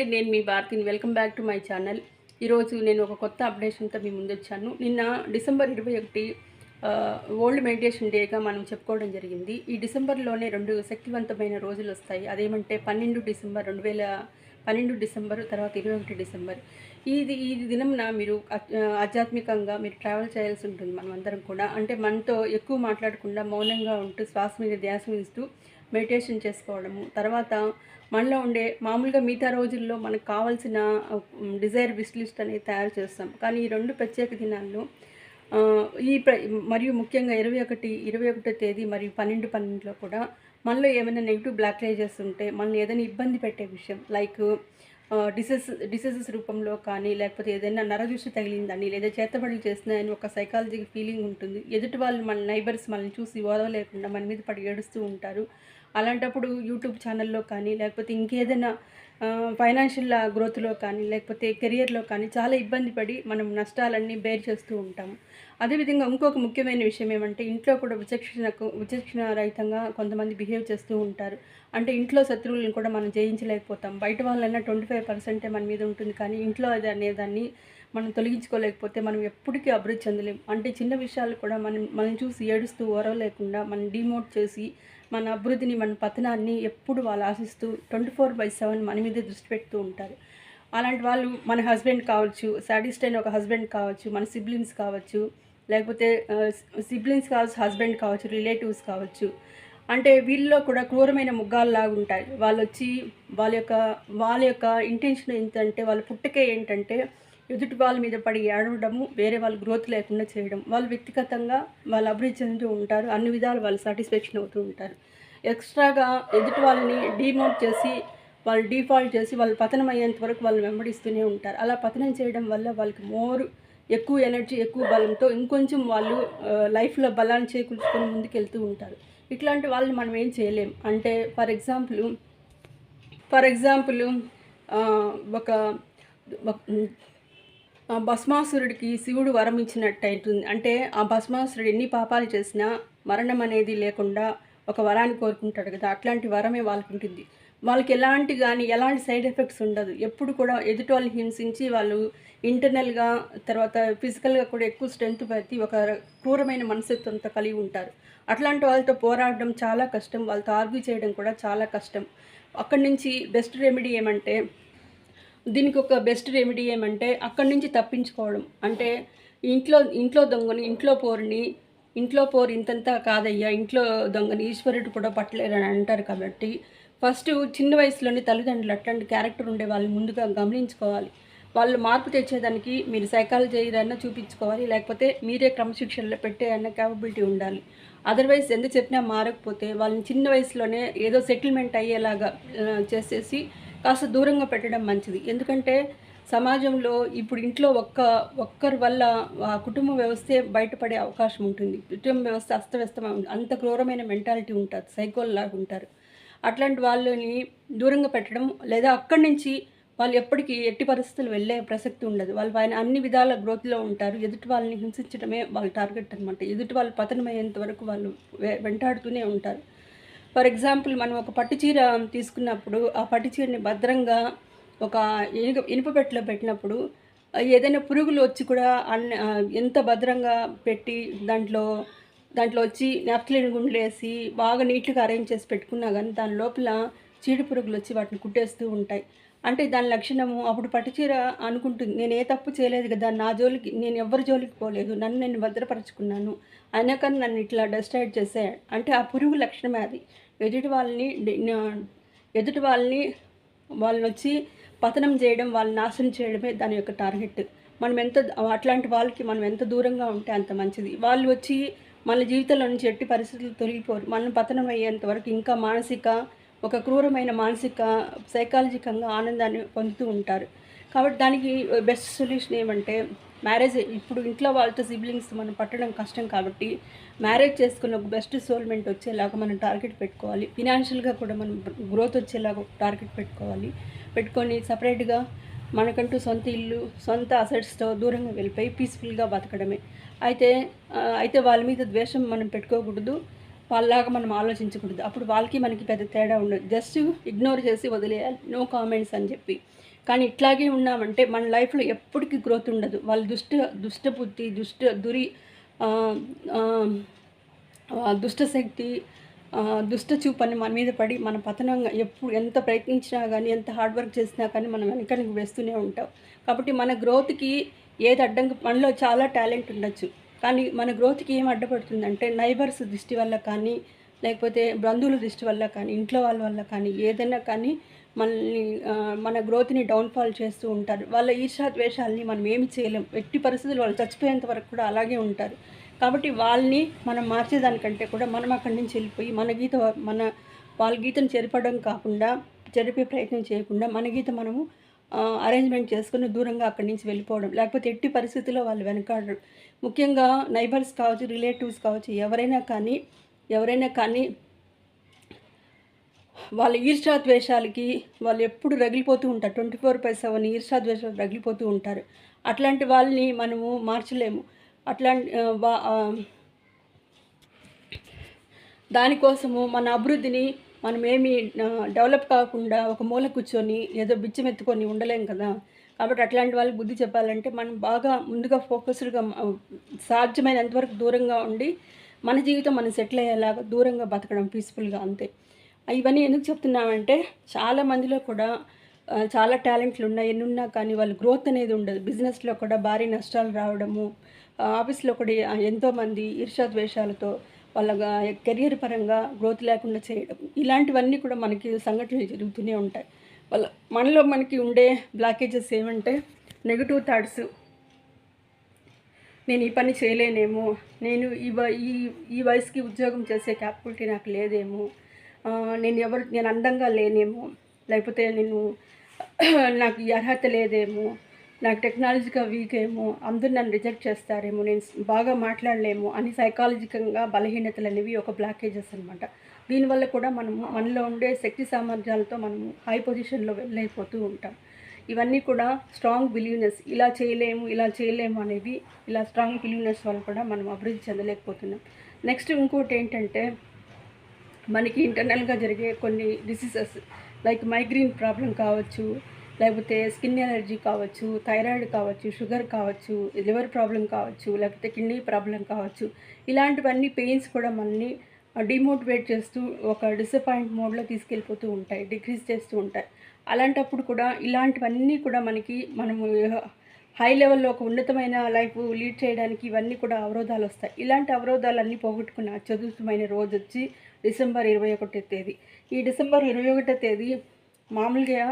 అండి నేను మీ భారతిని. Welcome back to my channel. ఈరోజు నేను ఒక కొత్త అప్డేషన్తో మీ ముందు వచ్చాను నిన్న డిసెంబర్ ఇరవై ఒకటి వరల్డ్ మెడిటేషన్ డేగా మనం చెప్పుకోవడం జరిగింది. ఈ డిసెంబర్లోనే రెండు శక్తివంతమైన రోజులు వస్తాయి. అదేమంటే పన్నెండు డిసెంబర్ రెండు వేల పన్నెండు డిసెంబర్ తర్వాత ఇరవై ఒకటి డిసెంబర్. ఇది ఈ దినంన మీరు ఆధ్యాత్మికంగా మీరు ట్రావెల్ చేయాల్సి ఉంటుంది మనం అందరం కూడా. అంటే మనతో ఎక్కువ మాట్లాడకుండా మౌనంగా ఉంటూ శ్వాస మీద ధ్యాస ఇస్తూ మెడిటేషన్ చేసుకోవడము. తర్వాత మనలో ఉండే మామూలుగా మిగతా రోజుల్లో మనకు కావాల్సిన డిజైర్ విష్ లిస్ట్ అనేది తయారు చేస్తాం. కానీ ఈ రెండు ప్రత్యేక దినాల్లో ఈ ప్ర మరియు ముఖ్యంగా ఇరవై ఒకటి ఇరవై ఒకటో తేదీ మరియు పన్నెండు పన్నెండులో కూడా మనలో ఏమైనా నెగిటివ్ బ్లాక్లేజెస్ ఉంటే మనల్ని ఏదైనా ఇబ్బంది పెట్టే విషయం లైక్ డిసీజ్ డిసీజెస్ రూపంలో కానీ లేకపోతే ఏదైనా నరదృష్టి తగిలిందని లేదా చేతబడులు చేస్తున్నాయని ఒక సైకాలజీ ఫీలింగ్ ఉంటుంది. ఎదుటి వాళ్ళు మన నైబర్స్ మనల్ని చూసి ఓదవలేకుండా మన మీద పడి ఏడుస్తూ ఉంటారు. అలాంటప్పుడు యూట్యూబ్ ఛానల్లో కానీ లేకపోతే ఇంకేదైనా ఫైనాన్షియల్ గ్రోత్లో కానీ లేకపోతే కెరియర్లో కానీ చాలా ఇబ్బంది పడి మనం నష్టాలన్నీ బేర్ చేస్తూ ఉంటాము. అదేవిధంగా ఇంకొక ముఖ్యమైన విషయం ఏమంటే ఇంట్లో కూడా విచక్షణకు విచక్షణ రహితంగా కొంతమంది బిహేవ్ చేస్తూ ఉంటారు. అంటే ఇంట్లో శత్రువులను కూడా మనం జయించలేకపోతాం. బయట వాళ్ళైనా ట్వంటీ ఫైవ్ పర్సెంటే మన మీద ఉంటుంది కానీ ఇంట్లో అది అనేదాన్ని మనం తొలగించుకోలేకపోతే మనం ఎప్పటికీ అభివృద్ధి చెందలేం. అంటే చిన్న విషయాలు కూడా మనం మనం చూసి ఏడుస్తూ ఓరవలేకుండా మనం డిమోట్ చేసి మన అభివృద్ధిని మన పతనాన్ని ఎప్పుడు వాళ్ళు ఆశిస్తూ ట్వంటీ ఫోర్ బై సెవెన్ మన మీద దృష్టి పెడుతూ ఉంటారు. అలాంటి వాళ్ళు మన హస్బెండ్ కావచ్చు సాటిస్ట్ అయిన ఒక హస్బెండ్ కావచ్చు మన సిబ్లింగ్స్ కావచ్చు లేకపోతే సిబ్లింగ్స్ కావచ్చు హస్బెండ్ కావచ్చు రిలేటివ్స్ కావచ్చు. అంటే వీళ్ళలో కూడా క్రూరమైన ముగ్గాల్లాగా ఉంటాయి. వాళ్ళు వచ్చి వాళ్ళ యొక్క వాళ్ళ యొక్క ఇంటెన్షన్ ఏంటంటే వాళ్ళ పుట్టకే ఏంటంటే ఎదుటి వాళ్ళ మీద పడి ఏడవడము వేరే వాళ్ళు గ్రోత్ లేకుండా చేయడం వాళ్ళు వ్యక్తిగతంగా వాళ్ళు అభివృద్ధి చెందుతూ ఉంటారు అన్ని విధాలు వాళ్ళు సాటిస్ఫాక్షన్ అవుతూ ఉంటారు. ఎక్స్ట్రాగా ఎదుటి వాళ్ళని డిమోట్ చేసి వాళ్ళు డిఫాల్ట్ చేసి వాళ్ళు పతనం అయ్యేంత వరకు వాళ్ళు వెంబడిస్తూనే ఉంటారు. అలా పతనం చేయడం వల్ల వాళ్ళకి మోర్ ఎక్కువ ఎనర్జీ ఎక్కువ బలంతో ఇంకొంచెం వాళ్ళు లైఫ్లో బలాన్ని చేకూర్చుకొని ముందుకెళ్తూ ఉంటారు. ఇట్లాంటి వాళ్ళని మనం ఏం చేయలేం. అంటే ఫర్ ఎగ్జాంపుల్ ఫర్ ఎగ్జాంపుల్ ఒక భస్మాసురుడికి శివుడు వరం ఇచ్చినట్టు అవుతుంది అంటే ఆ భస్మాసురుడు ఎన్ని పాపాలు చేసినా మరణం అనేది లేకుండా ఒక వరాన్ని కోరుకుంటాడు కదా. అట్లాంటి వరమే వాళ్ళకి ఉంటుంది వాళ్ళకి ఎలాంటి కానీ ఎలాంటి సైడ్ ఎఫెక్ట్స్ ఉండదు. ఎప్పుడు కూడా ఎదుటి వాళ్ళని హింసించి వాళ్ళు ఇంటర్నల్గా తర్వాత ఫిజికల్గా కూడా ఎక్కువ స్ట్రెంత్ పెట్టి ఒక క్రూరమైన మనస్తత్వంతో కలిగి ఉంటారు. అట్లాంటి వాళ్ళతో పోరాడడం చాలా కష్టం. వాళ్ళతో ఆర్గ్యూ చేయడం కూడా చాలా కష్టం. అక్కడి నుంచి బెస్ట్ రెమెడీ ఏమంటే దీనికి ఒక బెస్ట్ రెమెడీ ఏమంటే అక్కడి నుంచి తప్పించుకోవడం. అంటే ఇంట్లో ఇంట్లో దొంగని ఇంట్లో పోరుని ఇంట్లో పోరు ఇంతంతా కాదయ్యా ఇంట్లో దొంగని ఈశ్వరుడు కూడా పట్టలేరు అని అంటారు కాబట్టి ఫస్ట్ చిన్న వయసులోనే తల్లిదండ్రులు అట్లాంటి క్యారెక్టర్ ఉండే వాళ్ళని ముందుగా గమనించుకోవాలి. వాళ్ళు మార్పు తెచ్చేదానికి మీరు సైకాలజీ ఏదైనా చూపించుకోవాలి లేకపోతే మీరే క్రమశిక్షణలో పెట్టే అన్న క్యాపబిలిటీ ఉండాలి. అదర్వైజ్ ఎంత చెప్పినా మారకపోతే వాళ్ళని చిన్న వయసులోనే ఏదో సెటిల్మెంట్ అయ్యేలాగా చేసేసి కాస్త దూరంగా పెట్టడం మంచిది. ఎందుకంటే సమాజంలో ఇప్పుడు ఇంట్లో ఒక్క ఒక్కరి వల్ల ఆ కుటుంబ వ్యవస్థే బయటపడే అవకాశం ఉంటుంది. కుటుంబ వ్యవస్థ అస్తవ్యస్తమై ఉంటుంది అంత క్రూరమైన మెంటాలిటీ ఉంటుంది సైకోల్లాగా ఉంటారు. అట్లాంటి వాళ్ళని దూరంగా పెట్టడం లేదా అక్కడి నుంచి వాళ్ళు ఎప్పటికీ ఎట్టి పరిస్థితులు వెళ్ళే ప్రసక్తి ఉండదు. వాళ్ళు ఆయన అన్ని విధాల గ్రోత్లో ఉంటారు. ఎదుటి వాళ్ళని హింసించడమే వాళ్ళ టార్గెట్ అనమాట ఎదుటి వాళ్ళు పతనమయ్యేంత వరకు వాళ్ళు వెంటాడుతూనే ఉంటారు. ఫర్ ఎగ్జాంపుల్ మనం ఒక పట్టు చీర తీసుకున్నప్పుడు ఆ పట్టు చీరని భద్రంగా ఒక ఇనుప ఇనుప పెట్టలో పెట్టినప్పుడు ఏదైనా పురుగులు వచ్చి కూడా అన్ని ఎంత భద్రంగా పెట్టి దాంట్లో దాంట్లో వచ్చి నాప్కిలిన్ గుండ్లేసి వేసి బాగా నీట్గా అరేంజ్ చేసి పెట్టుకున్నా కానీ దాని లోపల చీడ పురుగులు వచ్చి వాటిని కుట్టేస్తూ ఉంటాయి. అంటే దాని లక్షణము అప్పుడు పట్టుచీర అనుకుంటుంది. నేను ఏ తప్పు చేయలేదు కదా నా జోలికి నేను ఎవరి జోలికి పోలేదు నన్ను నేను భద్రపరచుకున్నాను. అయినా కానీ నన్ను ఇట్లా డెస్ట్రాయిడ్ చేసే అంటే ఆ పురుగు లక్షణమే అది. ఎదుటి వాళ్ళని ఎదుటి వాళ్ళని వాళ్ళని వచ్చి పతనం చేయడం వాళ్ళని నాశనం చేయడమే దాని యొక్క టార్గెట్. మనం ఎంత అట్లాంటి వాళ్ళకి మనం ఎంత దూరంగా ఉంటే అంత మంచిది. వాళ్ళు వచ్చి మన జీవితంలో నుంచి ఎట్టి పరిస్థితులు తొలగిపోరు. మనం పతనం అయ్యేంత వరకు ఇంకా మానసిక ఒక క్రూరమైన మానసిక సైకాలజికంగా ఆనందాన్ని పొందుతూ ఉంటారు. కాబట్టి దానికి బెస్ట్ సొల్యూషన్ ఏమంటే మ్యారేజ్ ఇప్పుడు ఇంట్లో వాళ్ళతో సిబ్లింగ్స్ మనం పట్టడం కష్టం కాబట్టి మ్యారేజ్ చేసుకున్న ఒక బెస్ట్ సోల్మెంట్ వచ్చేలాగా మనం టార్గెట్ పెట్టుకోవాలి. ఫినాన్షియల్గా కూడా మనం గ్రోత్ వచ్చేలాగా టార్గెట్ పెట్టుకోవాలి. పెట్టుకొని సపరేట్గా మనకంటూ సొంత ఇల్లు సొంత అసెట్స్తో దూరంగా వెళ్ళిపోయి పీస్ఫుల్గా బతకడమే. అయితే అయితే వాళ్ళ మీద ద్వేషం మనం పెట్టుకోకూడదు. వాళ్ళలాగా మనం ఆలోచించకూడదు. అప్పుడు వాళ్ళకి మనకి పెద్ద తేడా ఉండదు. జస్ట్ ఇగ్నోర్ చేసి వదిలేయాలి. నో కామెంట్స్ అని చెప్పి. కానీ ఇట్లాగే ఉన్నామంటే మన లైఫ్లో ఎప్పటికీ గ్రోత్ ఉండదు. వాళ్ళ దుష్ట దుష్టబుద్ధి దుష్ట దురి దుష్టశక్తి దుష్ట చూపని మన మీద పడి మన పతనంగా ఎప్పుడు ఎంత ప్రయత్నించినా కానీ ఎంత హార్డ్ వర్క్ చేసినా కానీ మనం వెనకనికి వేస్తూనే ఉంటాం. కాబట్టి మన గ్రోత్కి ఏది అడ్డంకి మనలో చాలా టాలెంట్ ఉండొచ్చు. కానీ మన గ్రోత్కి ఏం అడ్డపడుతుందంటే నైబర్స్ దృష్టి వల్ల కానీ లేకపోతే బంధువుల దృష్టి వల్ల కానీ ఇంట్లో వాళ్ళ వల్ల కానీ ఏదైనా కానీ మనల్ని మన గ్రోత్ని డౌన్ఫాల్ చేస్తూ ఉంటారు. వాళ్ళ ఈర్షాద్వేషాలని మనం ఏమి చేయలేం. ఎట్టి పరిస్థితులు వాళ్ళు చచ్చిపోయేంత వరకు కూడా అలాగే ఉంటారు. కాబట్టి వాళ్ళని మనం మార్చేదానికంటే కూడా మనం అక్కడి నుంచి వెళ్ళిపోయి మన గీత మన వాళ్ళ గీతను చెరిపడం కాకుండా చెరిపే ప్రయత్నం చేయకుండా మన గీత మనము అరేంజ్మెంట్ చేసుకుని దూరంగా అక్కడి నుంచి వెళ్ళిపోవడం. లేకపోతే ఎట్టి పరిస్థితుల్లో వాళ్ళు వెనకాడడం. ముఖ్యంగా నైబర్స్ కావచ్చు రిలేటివ్స్ కావచ్చు ఎవరైనా కానీ ఎవరైనా కానీ వాళ్ళ ఈర్షా ద్వేషాలకి వాళ్ళు ఎప్పుడు రగిలిపోతూ ఉంటారు. ట్వంటీ ఫోర్ బై సెవెన్ ఈర్షాద్వేషాలు రగిలిపోతూ ఉంటారు. అట్లాంటి వాళ్ళని మనము మార్చలేము. అట్లాంటి వా- దానికోసము మన అభివృద్ధిని మనం ఏమి డెవలప్ కాకుండా ఒక మూల కూర్చొని ఏదో బిచ్చమెత్తుకొని ఉండలేం కదా. కాబట్టి అట్లాంటి వాళ్ళకి బుద్ధి చెప్పాలంటే మనం బాగా ముందుగా ఫోకస్డ్గా సాధ్యమైనంతవరకు దూరంగా ఉండి మన జీవితం మనం సెటిల్ అయ్యేలాగా దూరంగా బతకడం పీస్ఫుల్గా అంతే. ఇవన్నీ ఎందుకు చెప్తున్నామంటే చాలా మందిలో కూడా చాలా టాలెంట్లు ఉన్నాయి. ఎన్ని ఉన్నా కానీ వాళ్ళు గ్రోత్ అనేది ఉండదు. బిజినెస్లో కూడా భారీ నష్టాలు రావడము ఆఫీస్లో కూడా ఎంతోమంది ఈర్షాద్వేషాలతో వాళ్ళ కెరియర్ పరంగా గ్రోత్ లేకుండా చేయడం. ఇలాంటివన్నీ కూడా మనకి సంఘటనలు జరుగుతూనే ఉంటాయి. వాళ్ళ మనలో మనకి ఉండే బ్లాకేజెస్ ఏమంటే నెగిటివ్ థాట్స్. నేను ఈ పని చేయలేనేమో నేను ఈ వ- ఈ ఈ వయసుకి ఉద్యోగం చేసే క్యాపబిలిటీ నాకు లేదేమో నేను ఎవరు నేను అందంగా లేనేమో లేకపోతే నేను నాకు ఈ అర్హత లేదేమో నాకు టెక్నాలజీగా వీక్ ఏమో అందరూ నన్ను రిజెక్ట్ చేస్తారేమో నేను బాగా మాట్లాడలేము అని సైకాలజికంగా బలహీనతలు అనేవి ఒక బ్లాకేజెస్ అనమాట దీనివల్ల కూడా మనము మనలో ఉండే శక్తి సామర్థ్యాలతో మనము హై పొజిషన్లో వెళ్ళైపోతూ ఉంటాం. ఇవన్నీ కూడా స్ట్రాంగ్ బిలీవ్నెస్ ఇలా చేయలేము ఇలా చేయలేము అనేది ఇలా స్ట్రాంగ్ బిలీవ్నెస్ వల్ల కూడా మనం అభివృద్ధి చెందలేకపోతున్నాం. నెక్స్ట్ ఇంకోటి ఏంటంటే మనకి ఇంటర్నల్గా జరిగే కొన్ని డిసీజెస్ లైక్ మైగ్రేన్ ప్రాబ్లం కావచ్చు లేకపోతే స్కిన్ ఎలర్జీ కావచ్చు థైరాయిడ్ కావచ్చు షుగర్ కావచ్చు లివర్ ప్రాబ్లం కావచ్చు లేకపోతే కిడ్నీ ప్రాబ్లం కావచ్చు ఇలాంటివన్నీ పెయిన్స్ కూడా మనల్ని డిమోటివేట్ చేస్తూ ఒక డిసప్పాయింట్ మోడ్లో తీసుకెళ్ళిపోతూ ఉంటాయి డిక్రీజ్ చేస్తూ ఉంటాయి. అలాంటప్పుడు కూడా ఇలాంటివన్నీ కూడా మనకి మనము హై లెవెల్లో ఒక ఉన్నతమైన లైఫ్ లీడ్ చేయడానికి ఇవన్నీ కూడా అవరోధాలు వస్తాయి. ఇలాంటి అవరోధాలన్నీ పోగొట్టుకున్న చతుర్థమైన రోజు వచ్చి డిసెంబర్ ఇరవై ఒకటో తేదీ. ఈ డిసెంబర్ ఇరవై ఒకటో తేదీ మామూలుగా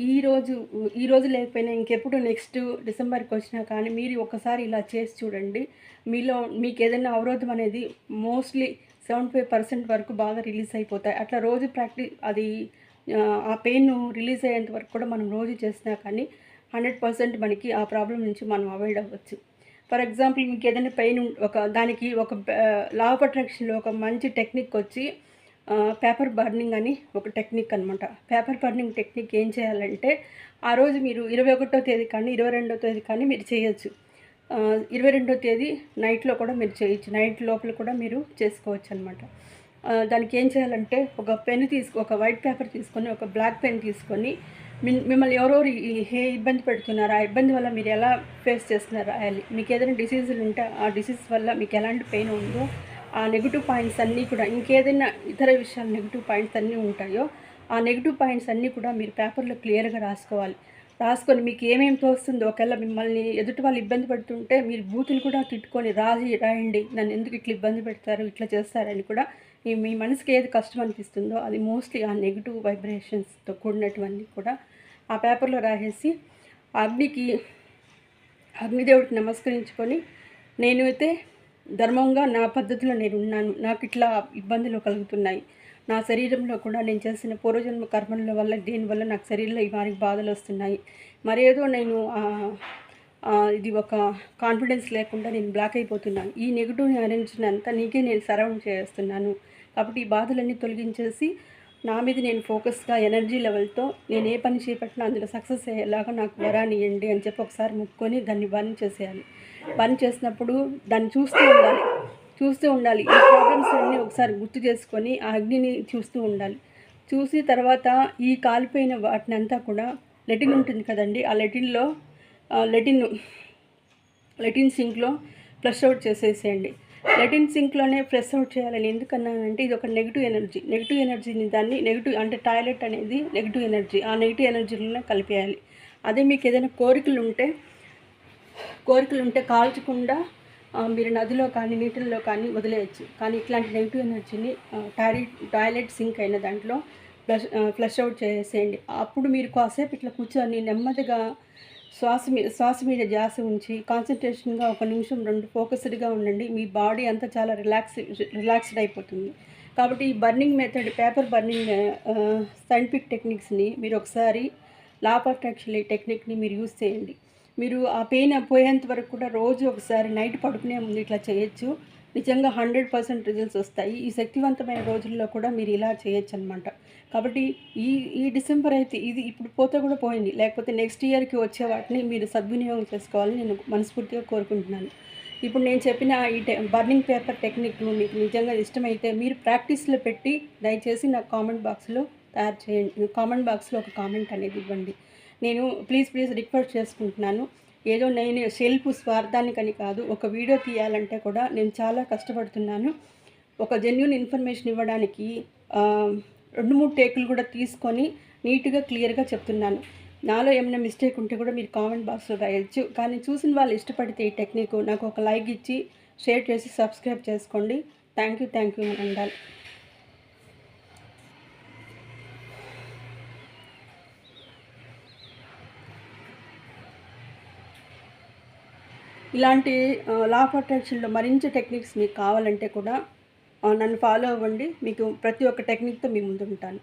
ఈరోజు ఈరోజు ఈ రోజు లేకపోయినా ఇంకెప్పుడు నెక్స్ట్ డిసెంబర్కి వచ్చినా కానీ మీరు ఒకసారి ఇలా చేసి చూడండి. మీలో మీకు ఏదైనా అవరోధం అనేది మోస్ట్లీ సెవెంటీ ఫైవ్ పర్సెంట్ వరకు బాగా రిలీజ్ అయిపోతాయి. అట్లా రోజు ప్రాక్టీస్ అది ఆ, ఆ పెయిన్ రిలీజ్ అయ్యేంత వరకు కూడా మనం రోజు చేసినా కానీ హండ్రెడ్ పర్సెంట్ మనకి ఆ ప్రాబ్లం నుంచి మనం అవాయిడ్ అవ్వచ్చు. ఫర్ ఎగ్జాంపుల్ మీకు ఏదైనా పెయిన్ ఒక దానికి ఒక లా ఆఫ్ అట్రాక్షన్లో ఒక మంచి టెక్నిక్ వచ్చి పేపర్ బర్నింగ్ అని ఒక టెక్నిక్ అనమాట పేపర్ బర్నింగ్ టెక్నిక్ ఏం చేయాలంటే ఆ రోజు మీరు ఇరవై ఒకటో తేదీ కానీ ఇరవై రెండో తేదీ కానీ మీరు చేయొచ్చు. ఇరవై రెండో తేదీ నైట్లో కూడా మీరు చేయొచ్చు. నైట్ లోపల కూడా మీరు చేసుకోవచ్చు అనమాట దానికి ఏం చేయాలంటే ఒక పెన్ తీసుకు ఒక వైట్ పేపర్ తీసుకొని ఒక బ్లాక్ పెన్ తీసుకొని మిమ్- మిమ్మల్ని ఎవరెవరు ఏ ఇబ్బంది పెడుతున్నారు ఆ ఇబ్బంది వల్ల మీరు ఎలా ఫేస్ చేస్తున్నారు రాయాలి మీకు ఏదైనా డిసీజులు ఉంటే ఆ డిసీజ్ వల్ల మీకు ఎలాంటి పెయిన్ ఉందో ఆ నెగిటివ్ పాయింట్స్ అన్నీ కూడా ఇంకేదైనా ఇతర విషయాలు నెగిటివ్ పాయింట్స్ అన్నీ ఉంటాయో ఆ నెగిటివ్ పాయింట్స్ అన్నీ కూడా మీరు పేపర్లో క్లియర్గా రాసుకోవాలి. రాసుకొని మీకు ఏమేమి తోస్తుందో ఒకవేళ మిమ్మల్ని ఎదుటి వాళ్ళు ఇబ్బంది పెడుతుంటే మీరు బూతులు కూడా తిట్టుకొని రాజీ రాయండి. నన్ను ఎందుకు ఇట్లా ఇబ్బంది పెడతారు ఇట్లా చేస్తారని కూడా మీ మీ మనసుకి ఏది కష్టం అనిపిస్తుందో అది మోస్ట్లీ ఆ నెగిటివ్ వైబ్రేషన్స్తో కూడినటువన్నీ కూడా ఆ పేపర్లో రాసేసి అగ్నికి అగ్నిదేవుడికి నమస్కరించుకొని నేనైతే ధర్మంగా నా పద్ధతిలో నేను ఉన్నాను నాకు ఇట్లా ఇబ్బందులు కలుగుతున్నాయి. నా శరీరంలో కూడా నేను చేసిన పూర్వజన్మ కర్మల వల్ల దీనివల్ల నాకు శరీరంలో వారికి బాధలు వస్తున్నాయి. మరేదో నేను ఇది ఒక కాన్ఫిడెన్స్ లేకుండా నేను బ్లాక్ అయిపోతున్నాను. ఈ నెగిటివ్ ఎనర్జీని అంతా నీకే నేను సరౌండ్ చేస్తున్నాను. కాబట్టి ఈ బాధలన్నీ తొలగించేసి నా మీద నేను ఫోకస్గా ఎనర్జీ లెవెల్తో నేను ఏ పని చేపట్టినా అందులో సక్సెస్ అయ్యేలాగా నాకు వరాన్ని ఇవ్వండి అని చెప్పి ఒకసారి ముక్కొని దాన్ని బంద్ చేసేయాలి. పని చేసినప్పుడు దాన్ని చూస్తూ ఉండాలి. చూస్తూ ఉండాలి. ఈ ప్రాబ్లమ్స్ అన్నీ ఒకసారి గుర్తు చేసుకొని ఆ అగ్నిని చూస్తూ ఉండాలి. చూసి తర్వాత ఈ కాలిపోయిన వాటిని అంతా కూడా లెటిన్ ఉంటుంది కదండి. ఆ లెటిన్లో లెటిన్ లెటిన్ సింక్లో ఫ్లష్ అవుట్ చేసేసేయండి. లెటిన్ సింక్లోనే ఫ్రెష్ అవుట్ చేయాలని ఎందుకన్నానంటే ఇది ఒక నెగిటివ్ ఎనర్జీ. నెగిటివ్ ఎనర్జీని దాన్ని నెగిటివ్ అంటే టాయిలెట్ అనేది నెగిటివ్ ఎనర్జీ. ఆ నెగిటివ్ ఎనర్జీలోనే కలిపేయాలి. అదే మీకు ఏదైనా కోరికలు ఉంటే కోరికలు ఉంటే కాల్చకుండా మీరు నదిలో కానీ నీటిల్లో కానీ వదిలేయచ్చు. కానీ ఇట్లాంటి నెగిటివ్ ఎనర్జీని టాయిలెట్ టాయిలెట్ సింక్ అయిన దాంట్లో ఫ్లష్ ఫ్లష్ అవుట్ చేసేయండి. అప్పుడు మీరు కాసేపు ఇట్లా కూర్చొని నెమ్మదిగా శ్వాస మీద శ్వాస మీద ధ్యాస ఉంచి కాన్సన్ట్రేషన్గా ఒక నిమిషం రెండు ఫోకస్డ్గా ఉండండి. మీ బాడీ అంతా చాలా రిలాక్స్ రిలాక్స్డ్ అయిపోతుంది. కాబట్టి ఈ burning method paper burning scientific టెక్నిక్స్ని మీరు ఒకసారి లా ఆఫ్ టెక్నిక్ని మీరు యూస్ చేయండి. మీరు ఆ పెయిన్ పోయేంత వరకు కూడా రోజు ఒకసారి నైట్ పడుకునే ముందు ఇట్లా చేయొచ్చు. నిజంగా హండ్రెడ్ పర్సెంట్ రిజల్ట్స్ వస్తాయి. ఈ శక్తివంతమైన రోజుల్లో కూడా మీరు ఇలా చేయొచ్చు అనమాట కాబట్టి ఈ ఈ డిసెంబర్ అయితే ఇది ఇప్పుడు పోతే కూడా పోయింది. లేకపోతే నెక్స్ట్ ఇయర్కి వచ్చే వాటిని మీరు సద్వినియోగం చేసుకోవాలని నేను మనస్ఫూర్తిగా కోరుకుంటున్నాను. ఇప్పుడు నేను చెప్పిన ఈ టె బర్నింగ్ పేపర్ టెక్నిక్ మీకు నిజంగా ఇష్టమైతే మీరు ప్రాక్టీస్లో పెట్టి దయచేసి నాకు కామెంట్ బాక్స్లో తయారు చేయండి. కామెంట్ బాక్స్లో ఒక కామెంట్ అనేది ఇవ్వండి. నేను ప్లీజ్ ప్లీజ్ రిక్వెస్ట్ చేసుకుంటున్నాను. ఏదో నేను సెల్ఫ్ స్వార్థానికని కాదు ఒక వీడియో తీయాలంటే కూడా నేను చాలా కష్టపడుతున్నాను. ఒక జెన్యున్ ఇన్ఫర్మేషన్ ఇవ్వడానికి రెండు మూడు టేకులు కూడా తీసుకొని నీట్గా క్లియర్గా చెప్తున్నాను. నాలో ఏమైనా మిస్టేక్ ఉంటే కూడా మీరు కామెంట్ బాక్స్లో రాయొచ్చు. కానీ చూసిన వాళ్ళు ఇష్టపడితే ఈ టెక్నిక్ నాకు ఒక లైక్ ఇచ్చి షేర్ చేసి సబ్స్క్రైబ్ చేసుకోండి. థ్యాంక్ యూ థ్యాంక్ యూ ఉండాలి ఇలాంటి లా ఆఫ్ అట్రాక్షన్లో మరింత టెక్నిక్స్ మీకు కావాలంటే కూడా నన్ను ఫాలో అవ్వండి. మీకు ప్రతి ఒక్క టెక్నిక్తో మీ ముందు ఉంటాను